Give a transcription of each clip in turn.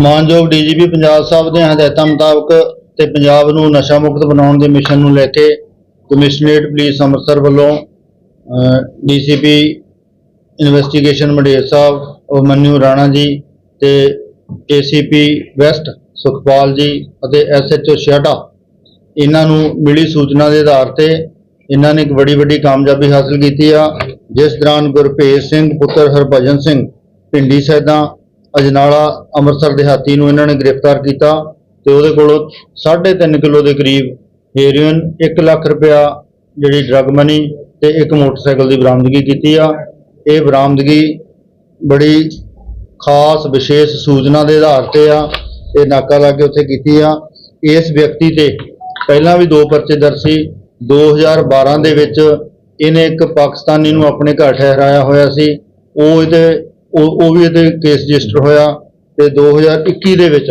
ਮਾਨਯੋਗ ਡੀਜੀਪੀ ਪੰਜਾਬ ਸਾਹਿਬ ਦੇ ਹਦਾਇਤਾਂ ਮੁਤਾਬਕ ਤੇ ਪੰਜਾਬ ਨੂੰ ਨਸ਼ਾ ਮੁਕਤ ਬਣਾਉਣ ਦੇ ਮਿਸ਼ਨ ਨੂੰ ਲੈ ਕੇ ਕਮਿਸ਼ਨਰੇਟ ਪੁਲਿਸ ਅੰਮ੍ਰਿਤਸਰ ਵੱਲੋਂ ਡੀਸੀਪੀ ਇਨਵੈਸਟੀਗੇਸ਼ਨ ਮੰਡੇਰ ਸਾਹਿਬ, ਉਹ ਰਾਣਾ ਜੀ ਤੇ ਏਸੀਪੀ ਵੈਸਟ ਸੁਖਪਾਲ ਜੀ ਅਤੇ ਐਸਐਚਓ ਸ਼ਿਆਟਾ, ਇਹਨਾਂ ਨੂੰ ਮਿਲੀ ਸੂਚਨਾ ਦੇ ਆਧਾਰ ਤੇ ਇਹਨਾਂ ਨੇ ਇੱਕ ਬੜੀ ਵੱਡੀ ਕਾਮਯਾਬੀ ਹਾਸਲ ਕੀਤੀ ਆ, ਜਿਸ ਦੌਰਾਨ ਗੁਰਭੇਜ ਸਿੰਘ, ਪੁੱਤਰ ਹਰਭਜਨ ਸਿੰਘ ਪਿੰਡੀ ਸੈਦਾ ਅਜਨਾਲਾ ਅੰਮ੍ਰਿਤਸਰ ਦਿਹਾਤੀ ਨੂੰ ਇਹਨਾਂ ਨੇ ਗ੍ਰਿਫਤਾਰ ਕੀਤਾ ਤੇ ਉਹਦੇ ਕੋਲੋਂ 3.5 ਕਿਲੋ ਦੇ ਕਰੀਬ ਹੈਰੋਇਨ 1 ਲੱਖ ਰੁਪਇਆ ਜਿਹੜੀ ਡਰੱਗ ਮਨੀ ਤੇ ਇੱਕ ਮੋਟਰਸਾਈਕਲ ਦੀ ਬਰਾਮਦਗੀ ਕੀਤੀ ਆ। ਇਹ ਬਰਾਮਦਗੀ ਬੜੀ ਖਾਸ, ਵਿਸ਼ੇਸ਼ ਸੂਚਨਾ ਦੇ ਆਧਾਰ ਤੇ ਆ, ਇਹ ਨਾਕਾ ਲਾ ਕੇ ਉੱਥੇ ਕੀਤੀ ਆ। ਇਸ ਵਿਅਕਤੀ ਤੇ ਪਹਿਲਾਂ ਵੀ ਦੋ ਪਰਚੇ ਦਰਜ ਸੀ। 2012 ਦੇ ਵਿੱਚ ਇਹਨੇ ਇੱਕ ਪਾਕਿਸਤਾਨੀ ਨੂੰ ਆਪਣੇ ਘਰ ਠਹਿਰਾਇਆ ਹੋਇਆ ਸੀ। ਉਹ ਇਹਦੇ ਉਹ ਉਹ ਵੀ ਇਹਦੇ ਕੇਸ ਰਜਿਸਟਰ ਹੋਇਆ ਤੇ 2021 ਦੇ ਵਿੱਚ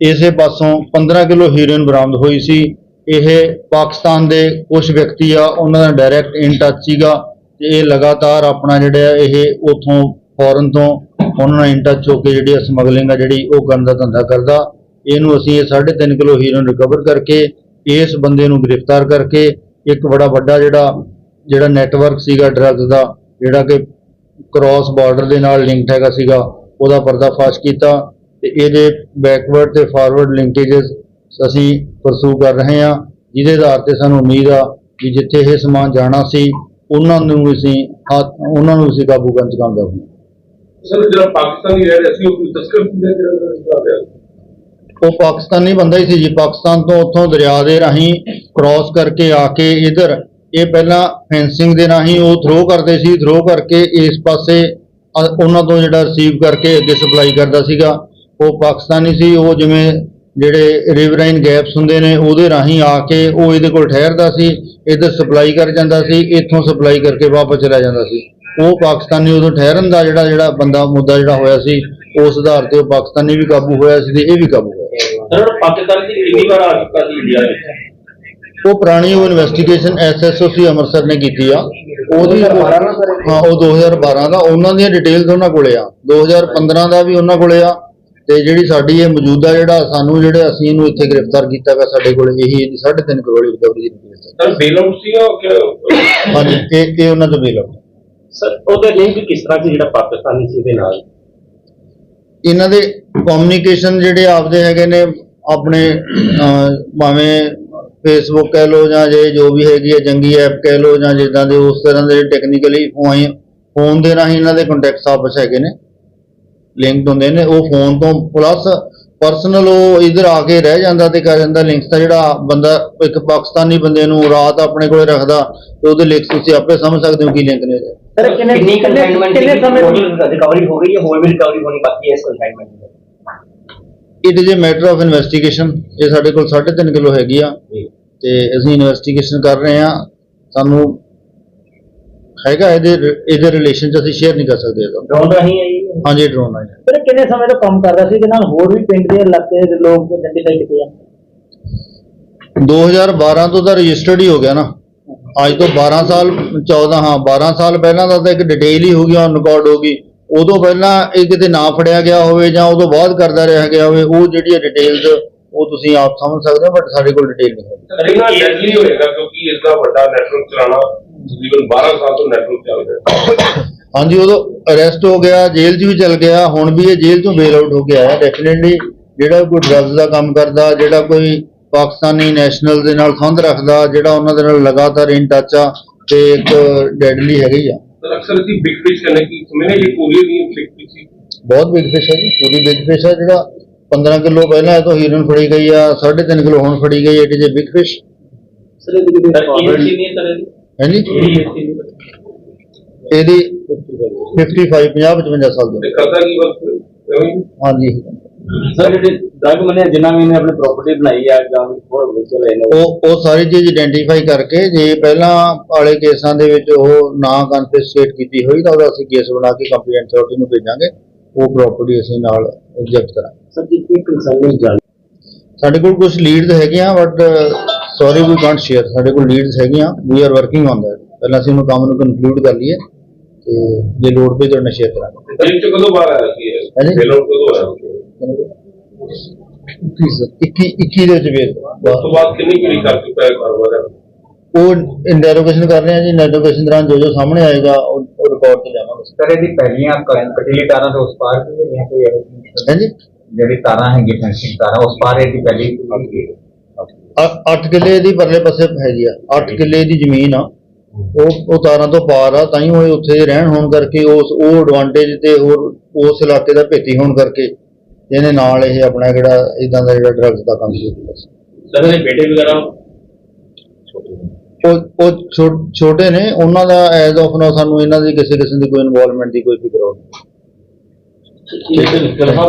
ਇਸੇ ਪਾਸੋਂ 15 ਕਿਲੋ ਹੀਰੋਇਨ ਬਰਾਮਦ ਹੋਈ ਸੀ। ਇਹ ਪਾਕਿਸਤਾਨ ਦੇ ਕੁਝ ਵਿਅਕਤੀ ਆ, ਉਹਨਾਂ ਦਾ ਡਾਇਰੈਕਟ ਇਨ ਟੱਚ ਸੀਗਾ ਤੇ ਇਹ ਲਗਾਤਾਰ ਆਪਣਾ ਜਿਹੜਾ ਇਹ ਉਥੋਂ ਫੋਰਨ ਤੋਂ ਉਹਨਾਂ ਨਾਲ ਇਨ ਟੱਚ ਹੋ ਕੇ ਜਿਹੜੀ ਸਮਗਲਿੰਗ ਆ ਜਿਹੜੀ ਉਹ ਕਰਨ ਦਾ ਧੰਦਾ ਕਰਦਾ। ਇਹਨੂੰ ਅਸੀਂ ਇਹ 3.5 ਕਿਲੋ ਹੀਰੋਇਨ ਰਿਕਵਰ ਕਰਕੇ ਇਸ ਬੰਦੇ ਨੂੰ ਗ੍ਰਿਫਤਾਰ ਕਰਕੇ ਇੱਕ ਬੜਾ ਵੱਡਾ ਜਿਹੜਾ ਜਿਹੜਾ ਨੈਟਵਰਕ ਸੀਗਾ ਡਰੱਗ ਦਾ, ਜਿਹੜਾ ਕਿ ਕ੍ਰਾਸ ਬਾਰਡਰ ਦੇ ਨਾਲ ਲਿੰਕਡ ਹੈਗਾ ਸੀਗਾ ਉਹਦਾ ਪਰਦਾਫਾਸ਼ ਕੀਤਾ ਤੇ ਇਹਦੇ ਬੈਕਵਰਡ ਤੇ ਫਾਰਵਰਡ ਲਿੰਕੇजेस ਅਸੀਂ ਪਰਸੂ ਕਰ ਰਹੇ ਹਾਂ ਜਿਹਦੇ ਆਧਾਰ ਤੇ ਸਾਨੂੰ ਉਮੀਦ ਆ ਕਿ ਜਿੱਥੇ ਇਹ ਸਮਾਨ ਜਾਣਾ ਸੀ ਉਹਨਾਂ ਨੂੰ ਅਸੀਂ ਉਹਨਾਂ ਨੂੰ ਅਸੀਂ ਕਾਬੂ ਕਰਨ ਚ ਕਾਮਯਾਬ ਹੋਏ। ਸਰ ਜਿਹੜਾ ਪਾਕਿਸਤਾਨੀ ਰਹਿ ਰਿਹਾ ਸੀ ਉਹ ਤਸਕਰ ਸੀ ਜਿਹੜਾ ਉਹ ਪਾਕਿਸਤਾਨੀ ਬੰਦਾ ਹੀ ਸੀ ਜੀ ਪਾਕਿਸਤਾਨ ਤੋਂ ਉੱਥੋਂ ਦਰਿਆ ਦੇ ਰਾਹੀਂ ਕ੍ਰਾਸ ਕਰਕੇ ਆ ਕੇ ਇਧਰ ਇਹ ਪਹਿਲਾਂ ਫੈਂਸਿੰਗ ਦੇ ਰਾਹੀਂ ਉਹ ਥਰੋ ਕਰਦੇ ਸੀ ਥਰੋ ਕਰਕੇ ਇਸ ਪਾਸੇ ਉਹਨਾਂ ਤੋਂ ਜਿਹੜਾ ਰਿਸੀਵ ਕਰਕੇ ਅੱਗੇ ਸਪਲਾਈ ਕਰਦਾ ਸੀਗਾ। ਉਹ ਪਾਕਿਸਤਾਨੀ ਸੀ, ਉਹ ਜਿਵੇਂ ਜਿਹੜੇ ਰਿਵਰਾਈਨ ਗੈਪਸ ਹੁੰਦੇ ਨੇ, ਉਹਦੇ ਰਾਹੀਂ ਆ ਕੇ ਉਹ ਇਹਦੇ ਕੋਲ ਠਹਿਰਦਾ ਸੀ, ਇੱਧਰ ਸਪਲਾਈ ਕਰ ਜਾਂਦਾ ਸੀ, ਇੱਥੋਂ ਸਪਲਾਈ ਕਰਕੇ ਵਾਪਸ ਚਲਾ ਜਾਂਦਾ ਸੀ। ਉਹ ਪਾਕਿਸਤਾਨੀ ਉਦੋਂ ਠਹਿਰਨ ਦਾ ਜਿਹੜਾ ਜਿਹੜਾ ਬੰਦਾ, ਮੁੱਦਾ ਜਿਹੜਾ ਹੋਇਆ ਸੀ, ਉਸ ਆਧਾਰ ਤੇ ਉਹ ਪਾਕਿਸਤਾਨੀ ਵੀ ਕਾਬੂ ਹੋਇਆ ਸੀ ਤੇ ਇਹ ਵੀ ਕਾਬੂ ਹੋਇਆ। ਸਰ ਪਾਕਿਸਤਾਨ ਦੀ ਕਿੰਨੀ ਵਾਰ ਆ ਚੁੱਕਾ ਸੀ ਇੰਡੀਆ ਵਿੱਚ? ਉਹ ਪੁਰਾਣੀ ਉਹ ਇਨਵੈਸਟੀਗੇਸ਼ਨ ਐਸਐਸਓਸੀ ਅੰਮ੍ਰਿਤਸਰ ਨੇ ਕੀਤੀ ਆ। ਉਹਦੀ ਹਾਂ ਉਹ 2012 ਦਾ। ਉਹਨਾਂ ਦੀਆਂ ਡਿਟੇਲਸ ਉਹਨਾਂ ਕੋਲੇ ਆ। 2015 ਦਾ ਵੀ ਉਹਨਾਂ ਕੋਲੇ ਆ। ਤੇ ਜਿਹੜੀ ਸਾਡੀ ਇਹ ਮੌਜੂਦਾ ਜਿਹੜਾ ਸਾਨੂੰ ਜਿਹੜੇ ਅਸੀਂ ਇਹਨੂੰ ਇੱਥੇ ਗ੍ਰਿਫਤਾਰ ਕੀਤਾ ਗਾ ਸਾਡੇ ਕੋਲੇ ਇਹੀ ਇਹਦੀ 3.5 ਕਰੋੜ ਦੀ ਰਿਕਵਰੀ ਦੀ ਰਿਪੋਰਟ ਸਰ ਬੇਲ ਆਊਟ ਸੀਗਾ ਕਿ ਹੈ ਹਾਂਜੀ ਇਹ ਇਹ ਉਹਨਾਂ ਤੋਂ ਬਿਲ ਆ ਸਰ ਉਹਦੇ ਲਿੰਕ ਕਿਸ ਤਰ੍ਹਾਂ ਸੀ ਜਿਹੜਾ ਪਾਕਿਸਤਾਨੀ ਸੀ ਦੇ ਨਾਲ? ਇਹਨਾਂ ਦੇ ਕਮਿਊਨੀਕੇਸ਼ਨ ਜਿਹੜੇ ਆਪਦੇ ਹੈਗੇ ਨੇ ਆਪਣੇ ਭਾਵੇਂ ਫੇਸਬੁੱਕ ਕਹਿ ਲਓ ਜਾਂ ਜੇ ਜੋ ਵੀ ਹੈਗੀ ਹੈ ਜੰਗੀ ਐਪ ਕਹਿ ਲਓ ਜਾਂ ਜਿੱਦਾਂ ਦੇ ਉਸ ਤਰ੍ਹਾਂ ਦੇ ਟੈਕਨੀਕਲੀ ਫੋਨ ਦੇ ਰਾਹੀਂ ਇਹਨਾਂ ਦੇ ਕੰਟੈਕਟਸ ਆਪਸ ਹੈਗੇ ਨੇ ਲਿੰਕਡ ਹੁੰਦੇ ਨੇ ਉਹ ਫੋਨ ਤੋਂ ਪਲੱਸ ਪਰਸਨਲ ਉਹ ਇਧਰ ਆ ਕੇ ਰਹਿ ਜਾਂਦਾ ਤੇ ਕਰ ਜਾਂਦਾ ਲਿੰਕਸ ਦਾ ਜਿਹੜਾ ਬੰਦਾ ਇੱਕ ਪਾਕਿਸਤਾਨੀ ਬੰਦੇ ਨੂੰ ਰਾਤ ਆਪਣੇ ਕੋਲੇ ਰੱਖਦਾ ਤੇ ਉਹਦੇ ਲਿੰਕਸ ਤੁਸੀਂ ਆਪੇ ਸਮਝ ਸਕਦੇ ਹੋ ਕੀ ਲਿੰਕ ਨੇ। ਸਰ ਕਿੰਨੇ ਕਿੰਨੀ ਸਮੇਂ ਰਿਕਵਰੀ ਹੋ ਗਈ ਹੈ ਹੋਰ ਵੀ ਰਿਕਵਰੀ ਹੋਣੀ ਬਾਕੀ ਹੈ ਇਸ consignment the it is a matter of investigation. ਇਹ ਸਾਡੇ ਕੋਲ 3.5 ਕਿਲੋ ਹੈਗੀ ਆ। ਤੇ ਅਸੀਂ ਇਨਵੈਸਟੀਗੇਸ਼ਨ ਕਰ ਰਹੇ ਆ ਸਾਨੂੰ ਹੈਗਾ ਇਹਦੇ ਇਹਦੇ ਰਿਲੇਸ਼ਨ ਚ ਅਸੀਂ ਸ਼ੇਅਰ ਨਹੀਂ ਕਰ ਸਕਦੇ ਇਹਦਾ। ਡਰੋਨ ਰਹੀ ਹੈ ਜੀ? ਹਾਂਜੀ ਡਰੋਨ ਆ ਸਰ ਕਿੰਨੇ ਸਮੇਂ ਤੋਂ ਕੰਮ ਕਰਦਾ ਸੀ? ਤੇ ਨਾਲ ਹੋਰ ਵੀ ਪਿੰਡ ਦੇ ਇਲਾਕੇ ਦੇ ਲੋਕ ਆਇਡੈਂਟੀਫਾਈ ਕੀਤੇ ਆ। 2012 ਤੋਂ ਤਾਂ ਰਜਿਸਟਰਡ ਹੀ ਹੋ ਗਿਆ ਨਾ। ਅੱਜ ਤੋਂ 12 ਸਾਲ 14 ਹਾਂ 12 ਸਾਲ ਪਹਿਲਾਂ ਦਾ ਤਾਂ ਇੱਕ ਡਿਟੇਲ ਹੀ ਹੋ ਔਨ ਰਿਕਾਰਡ ਹੋ ਗਈ। ਉਦੋਂ ਪਹਿਲਾਂ ਇਹ ਕਿਤੇ ਨਾ ਫੜਿਆ ਗਿਆ ਹੋਵੇ ਜਾਂ ਉਦੋਂ ਬਾਅਦ ਕਰਦਾ ਰਿਹਾ ਗਿਆ ਹੋਵੇ ਉਹ ਜਿਹੜੀ ਡਿਟੇਲਸ ਉਹ ਤੁਸੀਂ ਆਪ ਸਮਝ ਸਕਦੇ ਹੋ ਬਟ ਸਾਡੇ ਕੋਲ ਡਿਟੇਲ ਨਹੀਂ ਹੈ। ਸਰ ਇਹਨਾਂ ਡੈਡਲੀ ਹੋਏਗਾ ਕਿਉਂਕਿ ਇਸ ਦਾ ਵੱਡਾ ਨੈਟਵਰਕ ਚਲਾਉਣਾ ਤਕਰੀਬਨ 12 ਸਾਲ ਤੋਂ ਨੈਟਵਰਕ ਚੱਲ ਰਿਹਾ। ਹਾਂਜੀ ਉਦੋਂ ਅਰੈਸਟ ਹੋ ਗਿਆ ਜੇਲ੍ਹ 'ਚ ਵੀ ਚਲ ਗਿਆ ਹੁਣ ਵੀ ਇਹ ਜੇਲ੍ਹ ਤੋਂ ਬੇਲ ਆਊਟ ਹੋ ਕੇ ਆਇਆ ਡੈਫੀਨਿਟਲੀ ਜਿਹੜਾ ਕੋਈ ਡਰੱਗਸ ਦਾ ਕੰਮ ਕਰਦਾ ਜਿਹੜਾ ਕੋਈ ਪਾਕਿਸਤਾਨੀ ਨੈਸ਼ਨਲ ਦੇ ਨਾਲ ਸੰਬੰਧ ਰੱਖਦਾ ਜਿਹੜਾ ਉਹਨਾਂ ਦੇ ਨਾਲ ਲਗਾਤਾਰ ਇਨ ਟੱਚ ਆ ਤੇ ਇੱਕ ਡੈਡਲੀ ਹੈਗੀ ਆ। ਅਕਸਰ ਅਸੀਂ ਬਿਗ ਫਿਸ਼ ਕਰਨੇ ਕੀ ਸਮਝਨੇ ਇਹ ਕੋਰੀਅਰ ਦੀ ਬਿਗ ਫਿਸ਼ ਸੀ ਬਹੁਤ ਬਿਗ ਫਿਸ਼ ਹੈ ਜੀ ਪੂਰੀ ਬਿਗ ਫਿਸ਼ ਹੈ ਜਿਹੜਾ 15 ਕਿਲੋ ਪਹਿਲਾਂ ਇਹ ਤੋਂ ਹੀਰਨ ਫੜੀ ਗਈ ਆ 3.5 ਕਿਲੋ ਹੁਣ ਫੜੀ ਗਈ it is a big fish sir ਇਹਦੀ ਸਰ ਇਹ ਸੀ ਨਹੀਂ ਸਰ ਹਾਂਜੀ? ਇਹਦੀ 55 50 55 ਸਾਲ ਦੀ। ਕਰਦਾ ਕੀ ਬਸ ਹਾਂਜੀ। ਸਰ ਜਿਹੜੇ ਡਰਗ ਮਨੇ ਜਿਨ੍ਹਾਂ ਵੀ ਨੇ ਆਪਣੀ ਪ੍ਰਾਪਰਟੀ ਬਣਾਈ ਆ ਜਾਂ ਹੋਰ ਵੇਚ ਰਹੇ ਨੇ ਉਹ ਉਹ ਸਾਰੀ ਚੀਜ਼ ਆਇਡੈਂਟੀਫਾਈ ਕਰਕੇ ਜੇ ਪਹਿਲਾਂ ਵਾਲੇ ਕੇਸਾਂ ਦੇ ਵਿੱਚ ਉਹ ਨਾ ਕਨਫਿਸਕੇਟ ਕੀਤੀ ਹੋਈ ਤਾਂ ਉਹਦਾ ਅਸੀਂ ਕੇਸ ਬਣਾ ਕੇ ਕੰਪਲੀਟ ਅਥਾਰਟੀ ਨੂੰ ਭੇਜਾਂਗੇ। ਉਹ ਪ੍ਰਾਪਰਟੀ ਅਸੀਂ ਨਾਲ ਜਬਤ ਕਰਾਂਗੇ। ਸਰ ਜੀ ਕੀ ਕੰਸਰਨ ਜਾਣ ਸਾਡੇ ਕੋਲ ਕੁਝ ਲੀਡਸ ਹੈਗੀਆਂ but sorry we can't share ਸਾਡੇ ਕੋਲ ਲੀਡਸ ਹੈਗੀਆਂ we are working on that ਪਹਿਲਾਂ ਅਸੀਂ ਉਹਨੂੰ ਕੰਮ ਨੂੰ ਕਨਕਲੂਡ ਕਰ ਲਈਏ ਤੇ ਜੇ ਲੋੜ ਪਈ ਤਾਂ ਸ਼ੇਅਰ ਕਰਾਂਗੇ। ਚ ਕਦੋਂ ਬਾਹਰ ਆਇਆ ਸੀ ਹਾਂਜੀ। ਬੇਲ ਆਊਟ ਕਦੋਂ ਆਇਆ 21 21 ਦੇ ਵਿੱਚ ਵੇਚ ਉਸ ਤੋਂ ਬਾਅਦ ਕਿੰਨੀ ਕੁ ਕਰ ਚੁੱਕਾ ਹੈ ਕਾਰੋਬਾਰ ਹੈ ਉਹ ਇੰਟਰੋਗੇਸ਼ਨ ਕਰ ਰਹੇ ਆ ਜੀ ਇੰਟਰੋਗੇਸ਼ਨ ਦੌਰਾਨ ਜੋ ਜੋ ਸਾਹਮਣੇ ਆਏਗਾ ਉਹ ਉਹ ਰਿਕਾਰਡ ਤੇ ਜਾਵਾਂਗੇ। ਸਰ ਇਹਦੀ ਪਹਿਲੀਆਂ ਕਟਿਲੀ ਤਾਰਾਂ ਤੋਂ ਉਸ ਪਾਰ ਵੀ ਹੈਗੀਆਂ ਕੋਈ ਇਹੋ ਜਿਹੀ? ਹਾਂਜੀ? ਜਿਹੜੀ ਤਾਰਾਂ ਹੈਗੀ ਫੈਂਸਿੰਗ ਤਾਰਾਂ ਉਸ ਪਾਰ ਇਹਦੀ ਪਹਿਲੀ 8 ਕਿੱਲੇ ਦੀ ਪਰਲੇ ਪਾਸੇ ਹੈਗੀ ਆ। 8 ਕਿੱਲੇ ਦੀ ਜ਼ਮੀਨ ਆ। ਉਹ ਉਹ ਤਾਰਾਂ ਤੋਂ ਪਾਰ ਆ ਤਾਂ ਹੀ ਉਹ ਉੱਥੇ ਰਹਿਣ ਹੋਣ ਕਰਕੇ ਉਸ ਉਹ ਐਡਵਾਂਟੇਜ ਤੇ ਹੋਰ ਉਸ ਇਲਾਕੇ ਦਾ ਭੇਤੀ ਹੋਣ ਕਰਕੇ ਇਹਨੇ ਨਾਲ ਇਹ ਆਪਣਾ ਜਿਹੜਾ ਇਦਾਂ ਦਾ ਜਿਹੜਾ ਡਰੱਗਸ ਦਾ ਕੰਮ ਕੀਤਾ ਸੀ। ਸਰ ਇਹਦੇ ਬੇਟੇ ਵਗੈਰਾ ਉਹ ਉਹ ਛੋਟੇ ਨੇ ਉਹਨਾਂ ਦਾ ਐਜ਼ ਆਫ ਨਾ ਸਾਨੂੰ ਇਹਨਾਂ ਦੀ ਕਿਸੇ ਕਿਸਮ ਦੀ ਕੋਈ ਇਨਵੋਲਵਮੈਂਟ ਦੀ ਕੋਈ ਫਿਕਰ ਤਾਂ ਨਿਕਲ ਹਾਂ